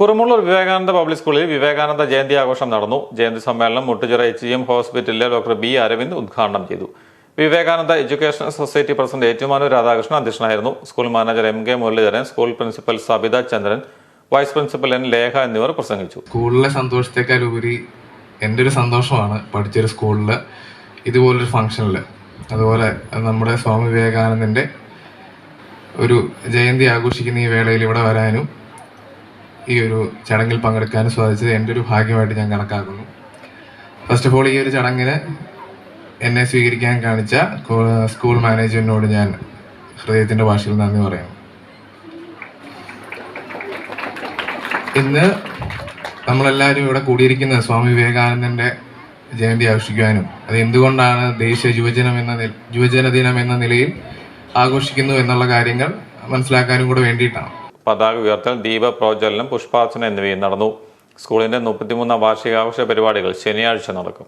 Kurumullur Vivekananda public സ്കൂളിൽ വിവേകാനന്ദ ജയന്തി ആഘോഷം നടന്നു. ജയന്തി സമ്മേളനം മുട്ടുചിറ എച്ച് എം ഹോസ്പിറ്റലിലെ ഡോക്ടർ ബി അരവിന്ദ് ഉദ്ഘാടനം ചെയ്തു. Vivekananda education society president Ettumanoor Radhakrishnan അധ്യക്ഷനായിരുന്നു. School manager M K Muraleedharan school principal Sabitha Chandran vice principal N Lekha എന്നിവർ പ്രസംഗിച്ചു. സ്കൂളിലെ സന്തോഷത്തെക്കാൾ ഉപരി എന്റെ ഒരു സന്തോഷമാണ് പഠിച്ചൊരു സ്കൂളിൽ ഇതുപോലൊരു ഫംഗ്ഷനിൽ അതുപോലെ നമ്മുടെ സ്വാമി വിവേകാനന്ദന്റെ ഒരു ജയന്തി ആഘോഷിക്കുന്ന ഈ വേളയിൽ ഇവിടെ വരാനും ഈ ഒരു ചടങ്ങിൽ പങ്കെടുക്കാൻ സാധിച്ചത് എന്റെ ഒരു ഭാഗ്യമായിട്ട് ഞാൻ കണക്കാക്കുന്നു. ഫസ്റ്റ് ഓഫ് ഓൾ ഈ ഒരു ചടങ്ങിന് എന്നെ സ്വീകരിക്കാൻ കാണിച്ച സ്കൂൾ മാനേജ്മെന്റിനോട് ഞാൻ ഹൃദയത്തിന്റെ ഭാഷയിൽ നന്ദി പറയുന്നു. ഇന്ന് നമ്മളെല്ലാവരും ഇവിടെ കൂടിയിരിക്കുന്നത് സ്വാമി വിവേകാനന്ദന്റെ ജയന്തി ആഘോഷിക്കുവാനും അത് എന്തുകൊണ്ടാണ് ദേശീയ യുവജനം എന്ന യുവജന ദിനം എന്ന നിലയിൽ ആഘോഷിക്കുന്നു എന്നുള്ള കാര്യങ്ങൾ മനസ്സിലാക്കാനും കൂടെ വേണ്ടിയിട്ടാണ്. പതാക ഉയർത്തൽ ദീപ പ്രോജ്വലനം പുഷ്പാർച്ചന എന്നിവയും നടന്നു. സ്കൂളിന്റെ മുപ്പത്തിമൂന്നാം വാർഷികാഘോഷ പരിപാടികൾ ശനിയാഴ്ച നടക്കും.